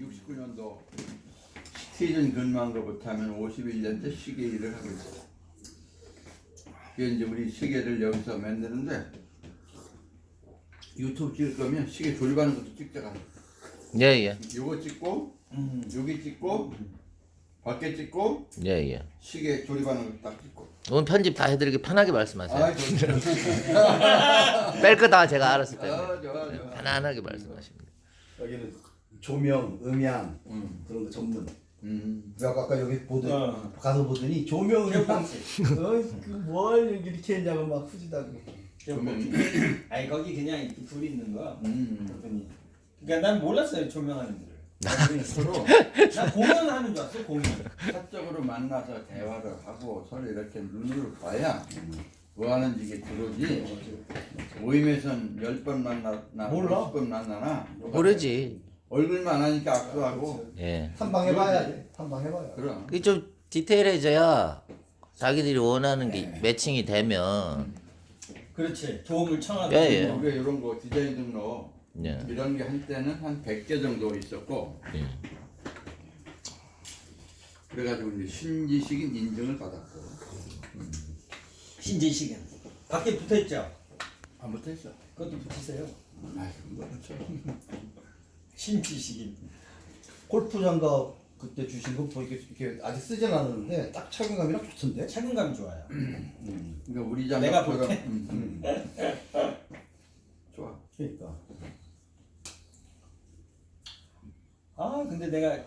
69년도 시티즌 근무한 것부터 하면 51년째 시계 일을 하고 있어요. 이게 이제 우리 시계를 여기서 만드는데 유튜브 찍을 거면 시계 조립하는 것도 찍자가. 예 예 요거 찍고 여기 찍고 밖에 찍고 예 예. 시계 조립하는 거딱 찍고. 오늘 편집 다 해드리기 편하게 말씀하세요. 아, 좋죠. 뺄거 다 제가 알았을 때문에 아, 좋아, 좋아. 편안하게 말씀하십니다. 여기는 조명, 음향 음. 그런 거 전문. 음. 그래갖고 아까 여기 보더 어. 가서 보더니 조명, 음향 기억방식. 어그뭘 이렇게 했냐고 막 후지다고. 조명. 아니 거기 그냥 이렇게 둘이 있는 거야. 음. 그랬더니 그러니까 난 몰랐어요 조명하는 줄을. 서로 난 공연하는 줄 알았어 공연. 사적으로 만나서 대화를 하고 서로 이렇게 눈으로 봐야 뭐 하는지 이게 들어오지 모임에선 열 번 만나나 몰라. 50번 만나나 모르지. 얼굴만 하니까 악수하고 예. 탐방 해봐야 돼. 탐방 해봐야. 그럼 그게 좀 디테일해져야 자기들이 원하는 게 매칭이 되면 그렇지 도움을 청하고. 예, 예. 우리가 이런 거 디자인 등록 예. 이런 게 한때는 한 100개 정도 있었고 예. 그래가지고 이제 신지식인 인증을 받았고 신지식은 밖에 붙어 있죠. 안 못했어 그것도 붙이세요. 아이 뭐 신지식인. 골프 장갑 그때 주신 거 보니까 이렇게 아직 쓰진 않았는데 딱 착용감이랑 좋던데. 착용감이 좋아요. 그러니까 우리 내가 장갑처럼 볼게. 음, 음. 좋아 그러니까. 아 근데 내가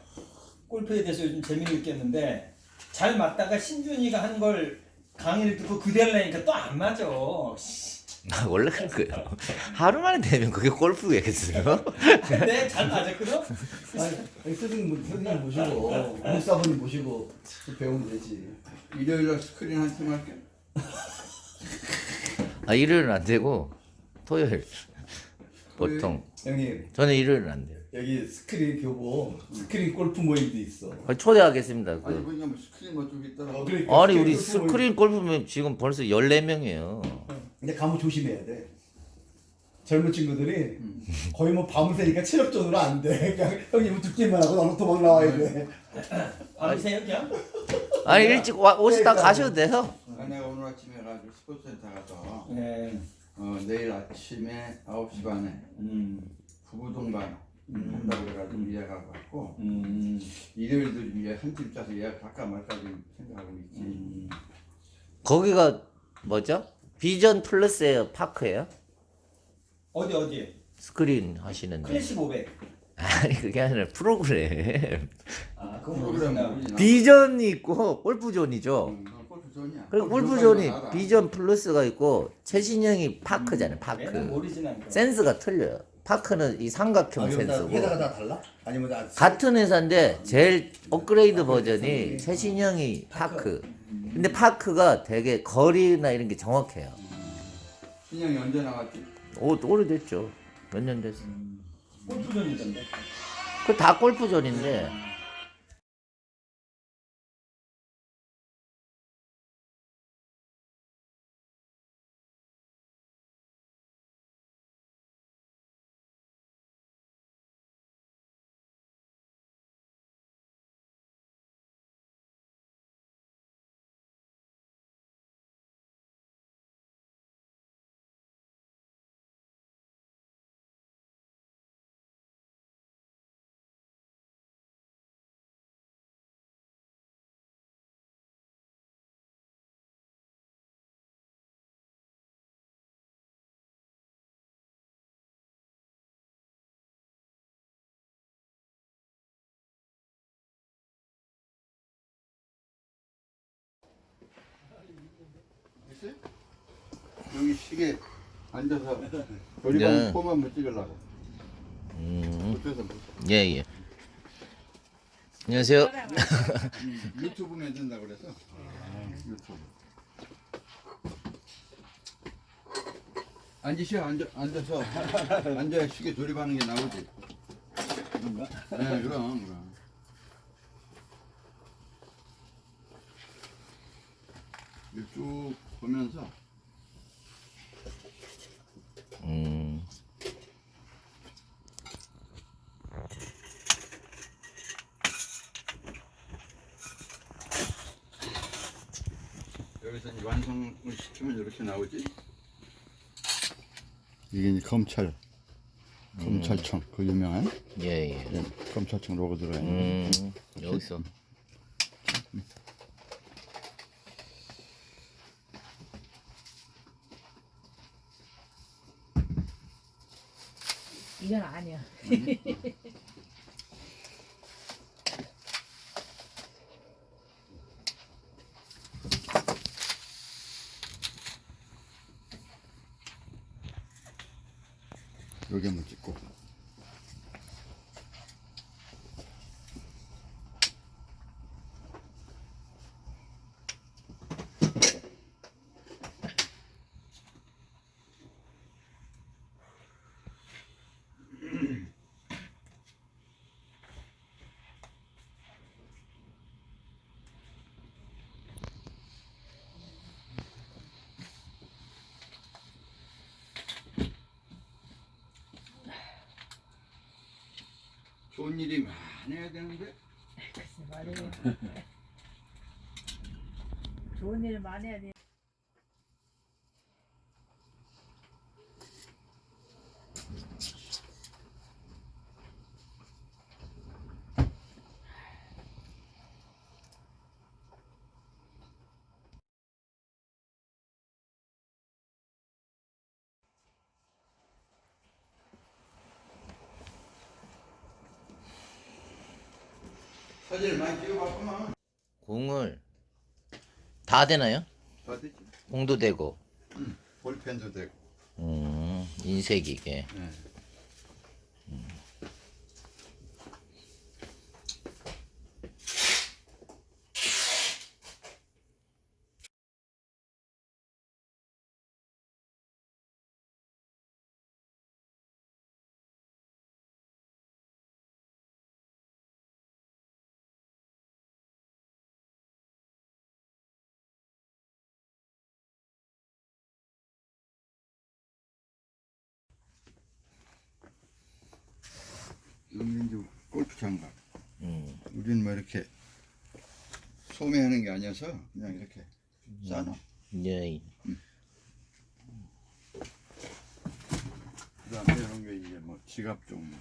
골프에 대해서 요즘 재미를 느꼈는데 잘 맞다가 신준이가 한걸 강의를 듣고 그대로 하니까 또 안 맞아. 씨. 아, 원래 그런 거예요. 하루 만에 되면 그게 골프겠어요? 근데 잘 맞았거든. 아니, 아니 선생님 선생님 모시고 목사분님 모시고 또 배우면 되지. 일요일 날 스크린 한 팀 할게 아 일요일은 안 되고 토요일 보통 형님 저는 일요일은 안 돼요. 여기 스크린 교보 스크린 골프 모임도 있어. 아, 초대하겠습니다. 아니 그. 그러니까 뭐 스크린 뭐좀 있더라고 어, 그러니까 아니 우리 골프 모임. 스크린 골프면 지금 벌써 14명이에요. 근데 가면 조심해야 돼. 젊은 친구들이 거의 뭐 밤을 새니까 체력전으로 안 돼. 그냥 형님은 듣기만 하고 나는 도망 나와야 돼. 밤새 그냥. 아니 일찍 와, 오시다 가셔도 돼요. 아, 내가 오늘 아침에 가지고 스포츠센터 가서 네. 어, 내일 아침에 9시 반에 음. 부부 동반 한다고 그래가지고 예약하고 왔고 음. 일요일도 이제 한팀 짜서 예약 할까 말까 좀 생각하고 있지 음. 거기가 뭐죠? 비전 플러스예요, 파크예요? 어디 어디? 스크린 하시는데. 클래식 500. 아니 그게 아니라 프로그램. 아 그건 프로그램 모르겠나. 나. 비전이 있고 골프존이죠. 음, 어, 골프존이야 그리고 알아. 비전 플러스가 있고 최신형이 파크잖아요. 내가 파크. 센스가 틀려요. 파크는 이 삼각형 아, 센스고 회사가 다 달라? 아니면 다 같은 회사인데 제일 업그레이드 버전이 최신형이 파크. 근데 파크가 되게 거리나 이런 게 정확해요. 신형이 언제 나왔지? 오, 오래됐죠. 몇 년 됐어. 골프존이던데. 그 다 골프존인데 여기 시계 앉아서 조립한 네. 폼 한번 찍으려고. 음, 붙여. 예, 예. 안녕하세요. 음, 유튜브 만든다 그래서? 유튜브. 앉으셔 앉아, 앉아서. 앉아야 시계 조립하는 게 나오지. 네 그럼 그럼. 이렇게 쭉 보면서 음. 완성을 시키면 이렇게 나오지. 이게 이제 검찰 검찰청 그 유명한 예, 예. 예, 검찰청 로고 들어가 있는. 음, 여기서. 이건 아니야. 여기 한번 찍고. 좋은 일이 많아야 되는데 글쎄 말이에요. 좋은 일 많이 해야 돼. 사진을 많이 찍어봤구만. 공을 다 되나요? 다 되지. 공도 되고. 볼펜도 되고. 음, 인쇄기계. 예. 여기 이제 골프 장갑. 음, 우리는 뭐 이렇게 소매하는 게 아니어서 그냥 이렇게 싸놔. 예. 그다음에 이런 게 이제 뭐 지갑 종류.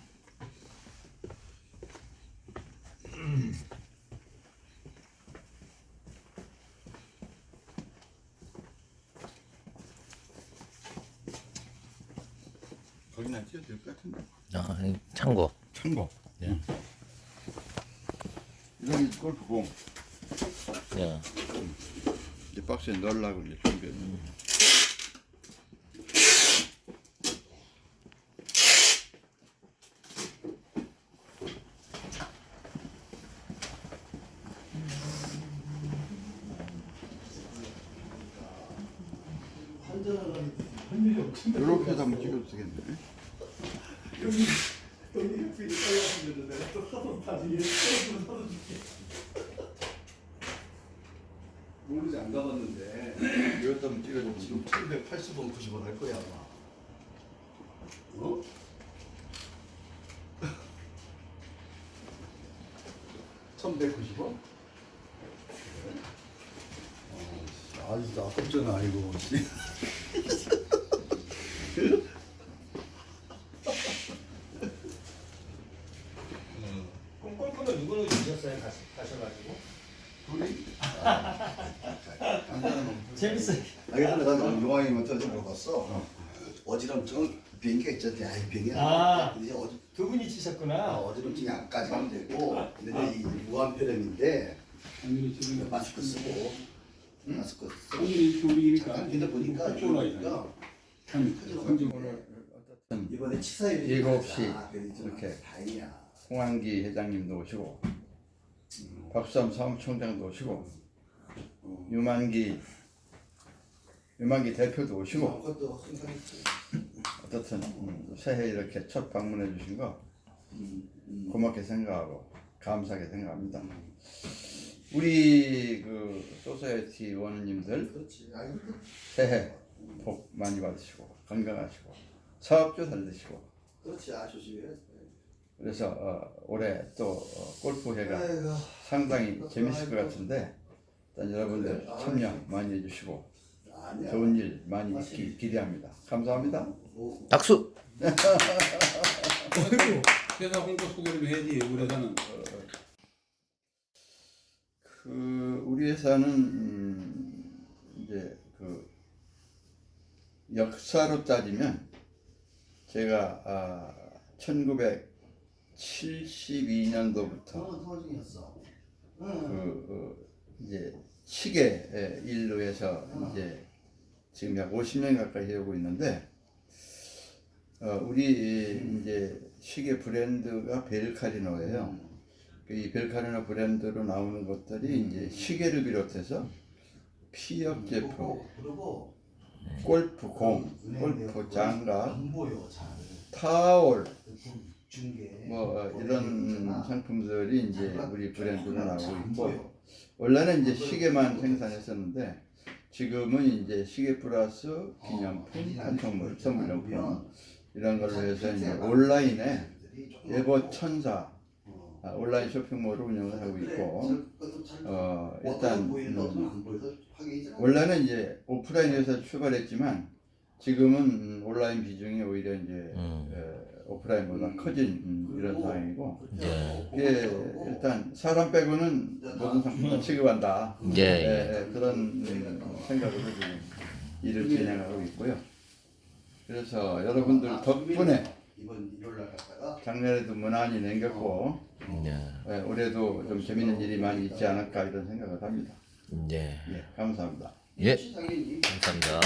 거기 나 띄워도 될것 같은데. 아, 참고. 참고. 네. 이런 게 골프공. 야, 이제 박스에 넣으려고 이제 준비했네. 이렇게 해서 한번 찍어도 되겠네. 여기 햇빛이 빨갛게 내가 또 하도 나중에 또 사도 줄게. 모르지 안 가봤는데 이것도 찍어도 지금 1180원 90원 할 거야 아마. 어? (1190원) 아, 진짜 아깝잖아 이거 그럼 골프는 누구는 주셨어요? 가시, 가셔가지고 재밌어요. 아니 근데 좀 물어봤어. 어지럼증 비행기가 있잖아. 야, 이 비행기 아. 근데 이제 어지, 두 분이 치셨구나. 어, 어지럼증이 약까지 하면 되고. 근데 이제 이 무한폐렴인데 마스크 쓰고 마스크 쓰고. 잠깐 근데 보니까 보니까 어쨌든 이번에 치사율이 일곱 낮아. 시 그래서 이렇게. 다행이야. 홍한기 회장님도 오시고 박수암 사무총장도 오시고 유만기 유만기 대표도 오시고 그것도 항상 있지. 어떻든 음, 새해 이렇게 첫 방문해 주신 거 고맙게 생각하고 감사하게 생각합니다. 우리 그 소사이어티 원님들 그렇지. 아이고 새해 복 많이 받으시고 건강하시고 사업도 잘 되시고 그렇지. 아 조심해. 그래서 어, 올해 또 어, 골프 회가 아이고. 상당히 재밌을 것 같은데 일단 여러분들 참여 많이 해주시고 아니야. 좋은 일 많이 있기 기대합니다. 감사합니다. 박수. 어이구 회사 홍보 소개를 해야지 우리 회사는 그 우리 회사는 음, 이제 그 역사로 따지면 제가 아, 1972년도부터 소중했어. 그 어, 이제 시계 일로 해서 이제 지금 약 50년 가까이 해오고 있는데 어, 우리 이제 시계 브랜드가 벨카리노예요. 그이 벨카리노 브랜드로 나오는 것들이 이제 시계를 비롯해서 피혁 제품, 골프 공, 골프 장갑. 타월. 뭐 어, 이런 상품들이 이제 우리 브랜드로 나오고 안 있고. 원래는 이제 시계만 생산했었는데 지금은 이제 시계 플러스 어, 기념품, 판촉물, 선물용품 이런 걸로 해서 이제 온라인에 예보 천사 아, 온라인 쇼핑몰을 운영을 하고 있고 어 일단 음, 원래는 이제 오프라인에서 출발했지만 지금은 음, 온라인 비중이 오히려 이제 음. 에, 오프라인보다 커진 음, 이런 상황이고 네. 예, 일단 사람 빼고는 모든 상품 다 취급한다. 예, 예. 예, 예, 그런 음, 생각으로 지금 일을 진행하고 있고요. 그래서 여러분들 덕분에 날 갔다가 작년에도 무난히 남겼고 네. 예, 올해도 좀 재밌는 일이 많이 있지 않을까 이런 생각을 합니다. 네. 예, 감사합니다. 예. 감사합니다.